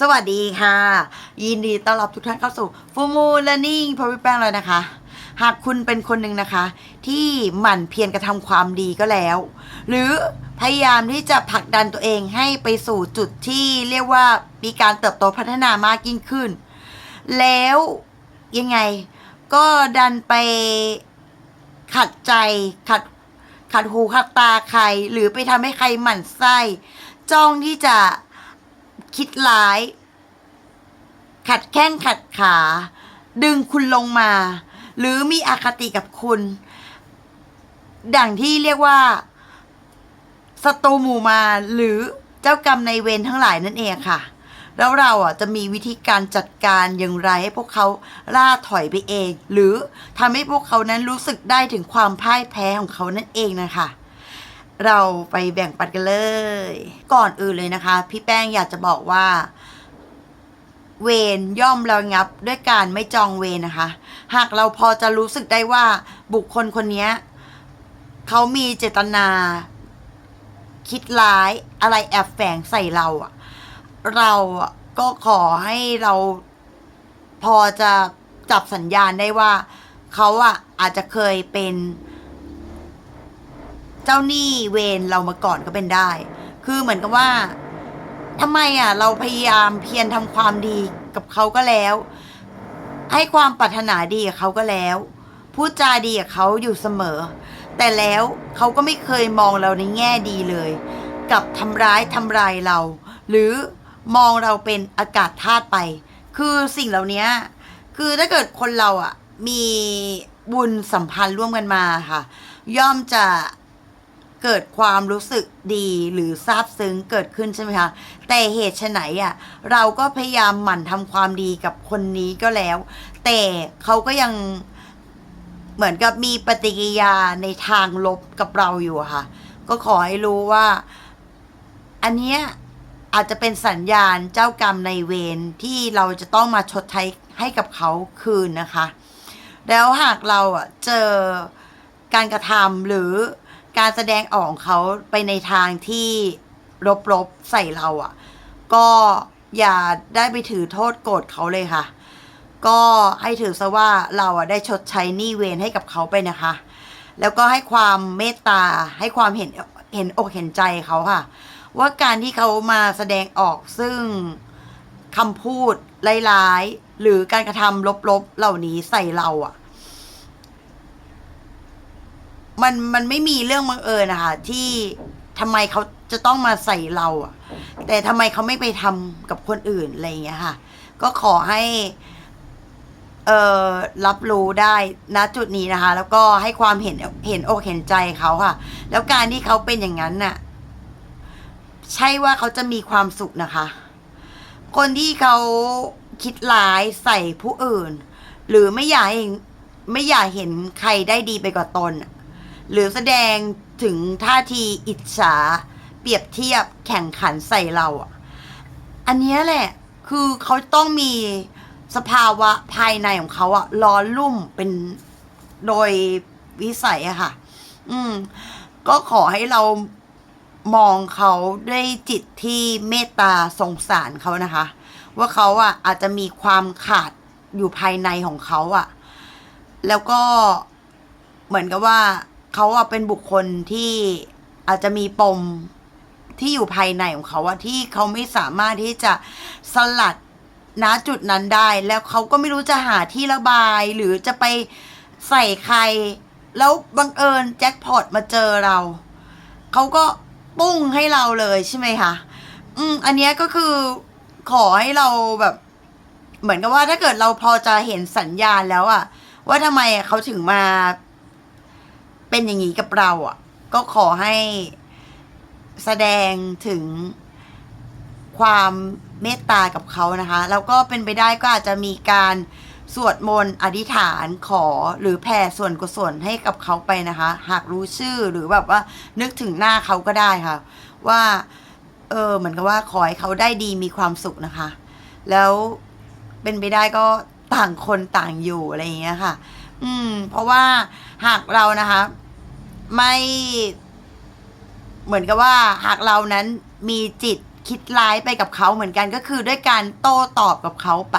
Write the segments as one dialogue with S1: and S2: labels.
S1: สวัสดีค่ะ ยินดีต้อนรับทุกท่านเข้าสู่ฟูมูลนิ่งพอวิแป้งเลยนะคะ หากคุณเป็นคนหนึ่งนะคะ ที่หมั่นเพียรกระทำความดีก็แล้ว หรือพยายามที่จะผลักดันตัวเองให้ไปสู่จุดที่เรียกว่ามีการเติบโตพัฒนามากยิ่งขึ้น แล้วยังไงก็ดันไปขัดใจขัดขัดหูขัดตาใคร หรือไปทำให้ใครหมั่นไส้จ้องที่จะ คิดร้าย ขัดแข้งขัดขา ดึงคุณลงมา หรือมีอคติกับคุณ ดังที่เรียกว่าศัตรูหมู่มาหรือเจ้ากรรมในเวรทั้งหลายนั่นเองค่ะ แล้วเราอะจะมีวิธีการจัดการอย่างไรให้พวกเขาล่าถอยไปเอง หรือทำให้พวกเขานั้นรู้สึกได้ถึงความพ่ายแพ้ของเขานั่นเองนะคะ เราไปแบ่งปันกันเลย ก่อนอื่นเลยนะคะ พี่แป้งอยากจะบอกว่า เวรย่อมระงับด้วยการไม่จองเวรนะคะ หากเราพอจะรู้สึกได้ว่าบุคคลคนนี้เขามีเจตนา คิดร้ายอะไรแอบแฝงใส่เราอะเราอะก็ขอให้เราพอจะจับสัญญาณได้ว่า เขาอะอาจจะเคยเป็น เจ้าหนี้เวรเรามาก่อนก็เป็นได้ คือเหมือนกับว่าทำไมอะ เราพยายามเพียรทำความดีกับเขาก็แล้ว ให้ความปรารถนาดีกับเขาก็แล้วพูดจาดีกับเขาอยู่เสมอ แต่แล้วเขาก็ไม่เคยมองเราในแง่ดีเลยกับทำร้ายทำลายเรา หรือมองเราเป็นอากาศธาตุไป คือสิ่งเหล่านี้คือถ้าเกิดคนเราอะมีบุญสัมพันธ์ร่วมกันมาค่ะ ย่อมจะ เกิดความรู้สึกดีหรือซาบซึ้งเกิดขึ้นใช่ไหมคะแต่เหตุไฉนอะเราก็พยายามหมั่นทำความดีกับคนนี้ก็แล้ว แต่เขาก็ยังเหมือนกับมีปฏิกิริยาในทางลบกับเราอยู่ค่ะ ก็ขอให้รู้ว่า อันเนี้ยอาจจะเป็นสัญญาณเจ้ากรรมในเวรที่เราจะต้องมาชดใช้ให้กับเขาคืนนะคะ แล้วหากเราอะเจอการกระทำหรือ การแสดงออกของเขาไปในทางที่ลบๆใส่เราอะ ก็อย่าได้ไปถือโทษโกรธเขาเลยค่ะ ก็ให้ถือซะว่าเราอะได้ชดใช้หนี้เวรให้กับเขาไปนะคะ แล้วก็ให้ความเมตตาให้ความเห็นเห็นอกเห็นใจเขาค่ะ ว่าการที่เขามาแสดงออกซึ่งคำพูดร้ายๆหรือการกระทำลบๆเหล่านี้ใส่เราอะ่ะ มันมันไม่มีเรื่องบังเอิญนะคะที่ทำไมเขาจะต้องมาใส่เราอะ่ะแต่ทำไมเขาไม่ไปทำกับคนอื่นอะไรอย่างเงี้ยค่ะ ก็ขอให้ เอ่อรับรู้ได้ณจุดนี้นะคะ แล้วก็ให้ความเห็นเห็นอกเห็นใจเขาค่ะ แล้วการที่เขาเป็นอย่างนั้นน่ะ ใช่ว่าเขาจะมีความสุขนะคะ คนที่เขาคิดร้ายใส่ผู้อื่น หรือไม่อยากไม่อยากเห็นใครได้ดีไปกว่าตนน่ะ หรือแสดงถึงท่าทีอิจฉา เปรียบเทียบแข่งขันใส่เราอะ อันนี้แหละ คือเขาต้องมีสภาวะภายในของเขาอะร้อนรุ่มเป็นโดยวิสัยอะค่ะ อืม ก็ขอให้เรามองเขาด้วยจิตที่เมตตาสงสารเขานะคะ ว่าเขาอะอาจจะมีความขาดอยู่ภายในของเขาอะแล้วก็เหมือนกับว่า เขาอะเป็นบุคคลที่อาจจะมีปมที่อยู่ภายในของเขาอะที่เขาไม่สามารถที่จะสลัดณจุดนั้นได้ แล้วเขาก็ไม่รู้จะหาที่ระบายหรือจะไปใส่ใคร แล้วบังเอิญแจ็คพอตมาเจอเราเขาก็ปุ้งให้เราเลยใช่ไหมคะอืมอันนี้ก็คือขอให้เราแบบ เหมือนกับว่าถ้าเกิดเราพอจะเห็นสัญญาณแล้วอะว่าทำไมเขาถึงมา เป็นอย่างนี้กับเราอะก็ขอให้แสดงถึงความเมตตากับเขานะคะ แล้วก็เป็นไปได้ก็อาจจะมีการสวดมนต์อธิษฐานขอหรือแผ่ส่วนกุศลให้กับเขาไปนะคะ หากรู้ชื่อหรือแบบว่านึกถึงหน้าเขาก็ได้ค่ะ ว่า เออเหมือนกับว่าขอให้เขาได้ดีมีความสุขนะคะ แล้วเป็นไปได้ก็ต่างคนต่างอยู่อะไรอย่างเงี้ยค่ะ อืม เพราะว่าหากเรานะคะ ไม่เหมือนกับว่าหากเรานั้นมีจิตคิดร้ายไปกับเขาเหมือนกันก็คือด้วยการโต้ตอบกับเขาไป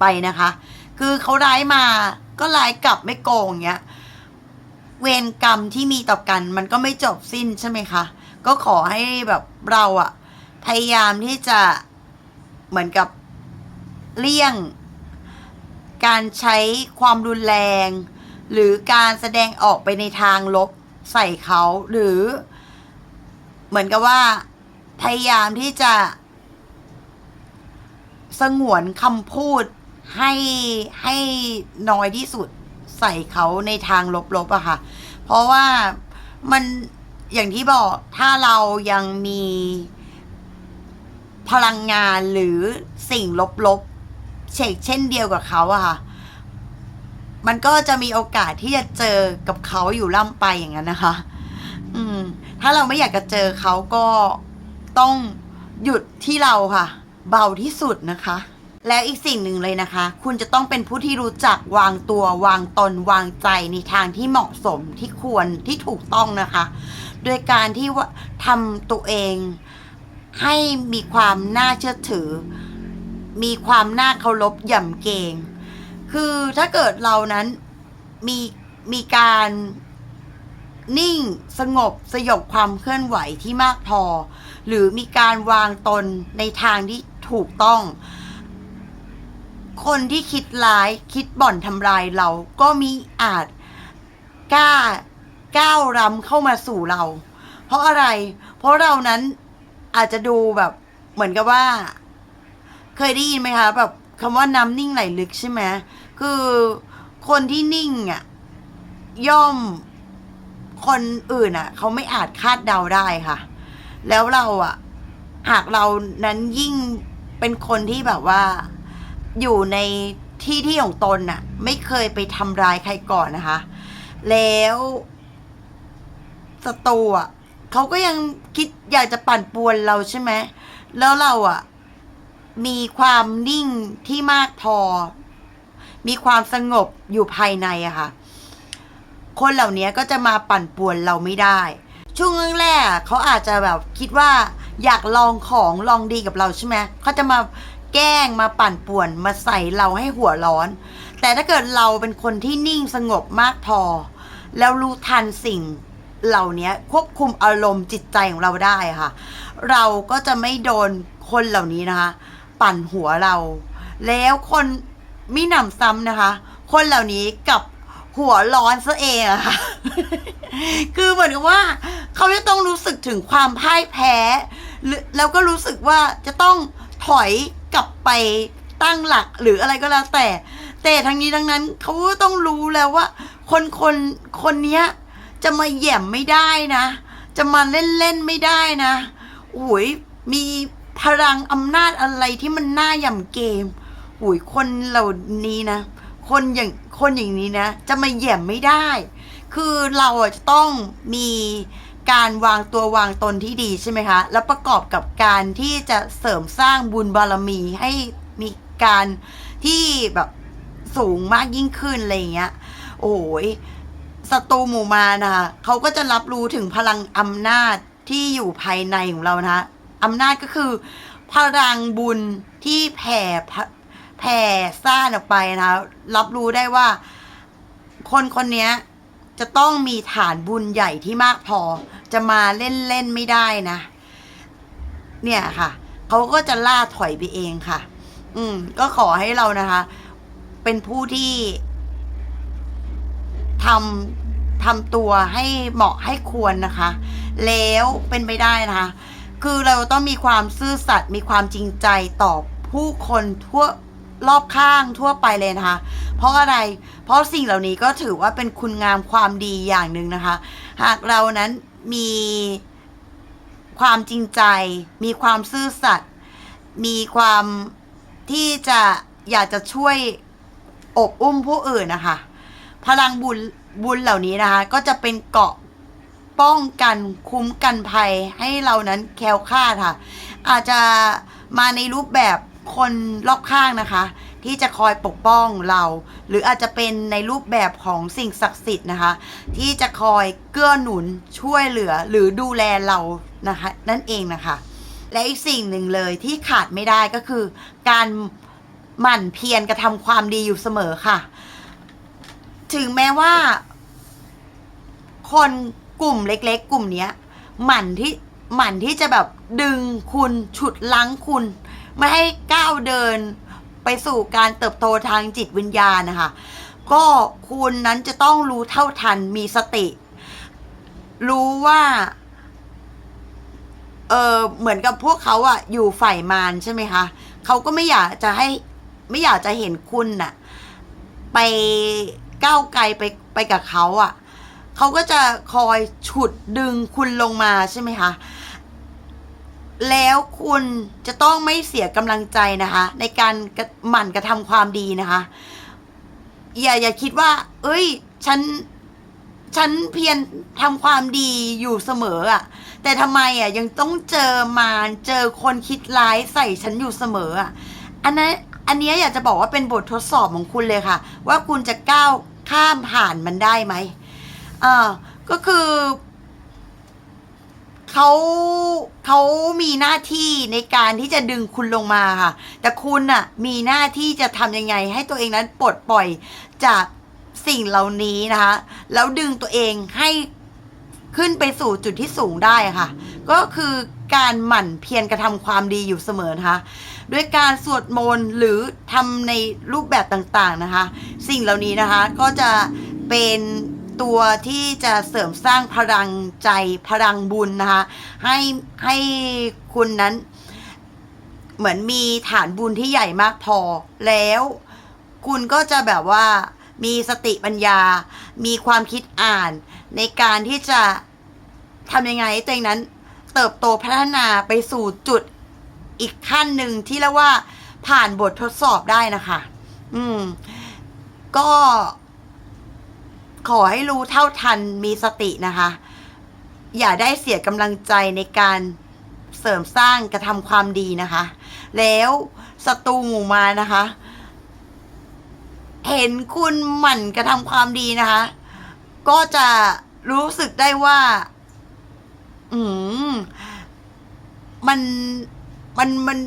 S1: ไปนะคะ คือเขาร้ายมาก็ร้ายกลับไม่โกงเงี้ยเวรกรรมที่มีต่อกัน มันก็ไม่จบสิ้นใช่ไหมคะ ก็ขอให้แบบเราอะพยายามที่จะเหมือนกับเลี่ยง การใช้ความรุนแรง หรือการแสดงออกไปในทางลบ ใส่เขาหรือ เหมือนกับว่า พยายามที่จะ สงวนคำพูดให้ให้น้อยที่สุดใส่เขาในทางลบๆอะค่ะ เพราะว่ามันอย่างที่บอกถ้าเรายังมีพลังงานหรือสิ่งลบๆเฉกเช่นเดียวกับเขาอะค่ะ มันก็จะมีโอกาสที่จะเจอกับเขาอยู่ล่ำไปอย่างนั้นนะคะ อืม ถ้าเราไม่อยากจะเจอเขาก็ต้องหยุดที่เราค่ะ เบาที่สุดนะคะ แล้วอีกสิ่งหนึ่งเลยนะคะ คุณจะต้องเป็นผู้ที่รู้จักวางตัววางตนวางใจในทางที่เหมาะสมที่ควรที่ถูกต้องนะคะ โดยการที่ว่าทำตัวเองให้มีความน่าเชื่อถือ มีความน่าเคารพหย่ำเกรง คือถ้าเกิดเรานั้นมีมีการนิ่งสงบสยบความเคลื่อนไหวที่มากพอ หรือมีการวางตนในทางที่ถูกต้อง คนที่คิดร้ายคิดบ่อนทำลายเราก็มีอาจกล้าก้าวรำเข้ามาสู่เรา เพราะอะไร เพราะเรานั้นอาจจะดูแบบเหมือนกับว่า เคยได้ยินไหมคะแบบคำว่าน้ำนิ่งไหลลึกใช่ไหม คือคนที่นิ่งอะย่อมคนอื่นอะ เขาไม่อาจคาดเดาได้ค่ะ แล้วเราอะ หากเรานั้นยิ่งเป็นคนที่แบบว่า อยู่ในที่ที่ของตนน่ะ ไม่เคยไปทำร้ายใครก่อนนะคะ แล้วศัตรูอะเขาก็ยังคิดอยากจะปั่นป่วนเราใช่ไหมแล้วเราอะ มีความนิ่งที่มากพอ มีความสงบอยู่ภายในอะค่ะ คนเหล่านี้ก็จะมาปั่นป่วนเราไม่ได้ ช่วงแรกๆเขาอาจจะแบบคิดว่าอยากลองของลองดีกับเราใช่ไหมเขาจะมาแกล้งมาปั่นป่วนมาใส่เราให้หัวร้อน แต่ถ้าเกิดเราเป็นคนที่นิ่งสงบมากพอ แล้วรู้ทันสิ่งเหล่านี้ควบคุมอารมณ์จิตใจของเราได้ค่ะ เราก็จะไม่โดนคนเหล่านี้นะคะ ปั่นหัวเรา แล้วคน มิหนำซ้ำนะคะ คนเหล่านี้กับหัวร้อนซะเองอะค่ะ คือเหมือนกับว่า เขาจะต้องรู้สึกถึงความพ่ายแพ้ แล้วก็รู้สึกว่าจะต้องถอยกลับไปตั้งหลักหรืออะไรก็แล้วแต่ แต่ทั้งนี้ทั้งนั้นเขาก็ต้องรู้แล้วว่า คนคนคนเนี้ยจะมาแหย่มไม่ได้นะ จะมาเล่นเล่นไม่ได้นะโอ้ยมีพลังอำนาจอะไรที่มันน่าหย่ำเกม โอ้ยคนเหล่านี้นะ คนอย่างคนอย่างนี้นะ จะมาแหย่มไม่ได้ คือเราอะจะต้องมีการวางตัววางตนที่ดีใช่ไหมคะ แล้วประกอบกับการที่จะเสริมสร้างบุญบารมีให้มีการที่แบบสูงมากยิ่งขึ้นอะไรอย่างเงี้ย โอ้ยศัตรูหมู่มานะคะเขาก็จะรับรู้ถึงพลังอำนาจที่อยู่ภายในของเรานะอำนาจก็คือ พลังบุญที่แผ่ แผ่ซ่านออกไปนะคะรับรู้ได้ว่า คนคนนี้จะต้องมีฐานบุญใหญ่ที่มากพอ จะมาเล่นเล่นไม่ได้นะ เนี่ยค่ะ เขาก็จะล่าถอยไปเองค่ะ อืม ก็ขอให้เรานะคะ เป็นผู้ที่ทำทำตัวให้เหมาะให้ควรนะคะ แล้วเป็นไปได้นะคะ คือเราต้องมีความซื่อสัตย์มีความจริงใจต่อผู้คนทั่ว รอบข้างทั่วไปเลยนะคะ เพราะอะไร เพราะสิ่งเหล่านี้ก็ถือว่าเป็นคุณงามความดีอย่างหนึ่งนะคะ หากเรานั้นมีความจริงใจ มีความซื่อสัตย์ มีความที่จะอยากจะช่วยอบอุ้มผู้อื่นนะคะ พลังบุญบุญเหล่านี้นะคะ ก็จะเป็นเกาะป้องกันคุ้มกันภัยให้เรานั้นแคล้วคลาดค่ะ อาจจะมาในรูปแบบ คนรอบข้างนะคะ ที่จะคอยปกป้องเรา หรืออาจจะเป็นในรูปแบบของสิ่งศักดิ์สิทธิ์นะคะ ที่จะคอยเกื้อหนุนช่วยเหลือหรือดูแลเรานะคะ นั่นเองนะคะ และอีกสิ่งหนึ่งเลยที่ขาดไม่ได้ก็คือ การหมั่นเพียรกระทำความดีอยู่เสมอค่ะ ถึงแม้ว่า คนกลุ่มเล็ก ๆ กลุ่มเนี้ยหมั่นที่หมั่นที่จะแบบดึงคุณฉุดลั้งคุณ ไม่ให้ก้าวเดินไปสู่การเติบโตทางจิตวิญญาณนะคะ ก็คุณนั้นจะต้องรู้เท่าทันมีสติ รู้ว่า เออเหมือนกับพวกเขาอะอยู่ฝ่ายมารใช่ไหมคะเขาก็ไม่อยากจะให้ ไม่อยากจะเห็นคุณน่ะ ไปก้าวไกลไปไปกับเขาอะ่ะเขาก็จะคอยฉุดดึงคุณลงมาใช่ไหมคะ แล้วคุณจะต้องไม่เสียกำลังใจนะคะ ในการหมั่นกระทำความดีนะคะ อย่าอย่าคิดว่า เอ้ย ฉันฉันเพียรทำความดีอยู่เสมออะ่ะ แต่ทำไมอะ ยังต้องเจอมารเจอคนคิดร้ายใส่ฉันอยู่เสมออะ อันนั้นอันเนี้ยอยากจะบอกว่าเป็นบททดสอบของคุณเลยค่ะ ว่าคุณจะก้าวข้ามผ่านมันได้ไหมอ่าก็คือ เขาเขามีหน้าที่ในการที่จะดึงคุณลงมาค่ะ แต่คุณน่ะมีหน้าที่จะทำยังไง ให้ตัวเองนั้นปลดปล่อยจากสิ่งเหล่านี้นะคะ แล้วดึงตัวเองให้ขึ้นไปสู่จุดที่สูงได้ค่ะ ก็คือการหมั่นเพียรกระทำความดีอยู่เสมอนะคะด้วยการสวดมนต์หรือทำในรูปแบบต่างๆนะคะ สิ่งเหล่านี้นะคะก็จะเป็น ตัวที่จะเสริมสร้างพลังใจพลังบุญนะคะ ให้ให้คุณนั้นเหมือนมีฐานบุญที่ใหญ่มากพอ แล้วคุณก็จะแบบว่ามีสติปัญญา มีความคิดอ่าน ในการที่จะทำยังไงตัวเองนั้น เติบโตพัฒนาไปสู่จุดอีกขั้นหนึ่งที่เรียกว่าผ่านบททดสอบได้นะคะ อืม ก็ ขอให้รู้เท่าทันมีสตินะคะ อย่าได้เสียกำลังใจในการเสริมสร้างกระทำความดีนะคะ แล้วศัตรูหมู่มานะคะ เห็นคุณหมั่นกระทำความดีนะคะ ก็จะรู้สึกได้ว่า อืมมันมันมัน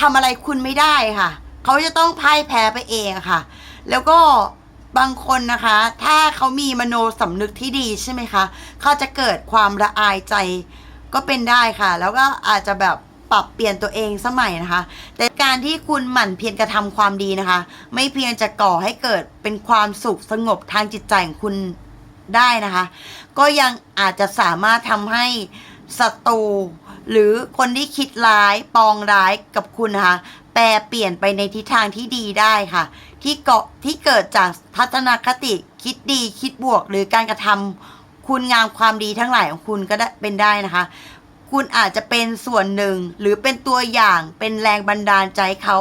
S1: ทำอะไรคุณไม่ได้ค่ะ เขาจะต้องพ่ายแพ้ไปเองค่ะ แล้วก็ บางคนนะคะ ถ้าเขามีมโนสำนึกที่ดีใช่ไหมคะเขาจะเกิดความละอายใจก็เป็นได้ค่ะ แล้วก็อาจจะแบบปรับเปลี่ยนตัวเองสมัยนะคะ แต่การที่คุณหมั่นเพียรกระทำความดีนะคะ ไม่เพียงจะก่อให้เกิดเป็นความสุขสงบทางจิตใจของคุณได้นะคะ ก็ยังอาจจะสามารถทำให้ศัตรูหรือคนที่คิดร้ายปองร้ายกับคุณนะคะ แปลเปลี่ยนไปในทิศทางที่ดีได้ค่ะ ที่เกาะที่เกิดจากทัศนคติคิดดีคิดบวก หรือการกระทำคุณงามความดีทั้งหลายของคุณก็ได้เป็นได้นะคะ คุณอาจจะเป็นส่วนหนึ่งหรือเป็นตัวอย่างเป็นแรงบันดาลใจเขา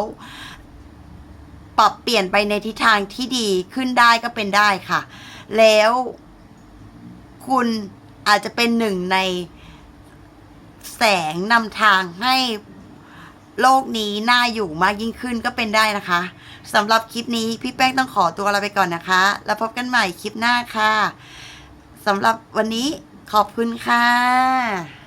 S1: ปรับเปลี่ยนไปในทิศทางที่ดีขึ้นได้ก็เป็นได้ค่ะ แล้วคุณอาจจะเป็นหนึ่งในแสงนำทางให้ โลกนี้น่าอยู่มากยิ่งขึ้นก็เป็นได้นะคะสำหรับคลิปนี้พี่แป้งต้องขอตัวลาไปก่อนนะคะ แล้วพบกันใหม่คลิปหน้าค่ะสำหรับวันนี้ขอบคุณค่ะ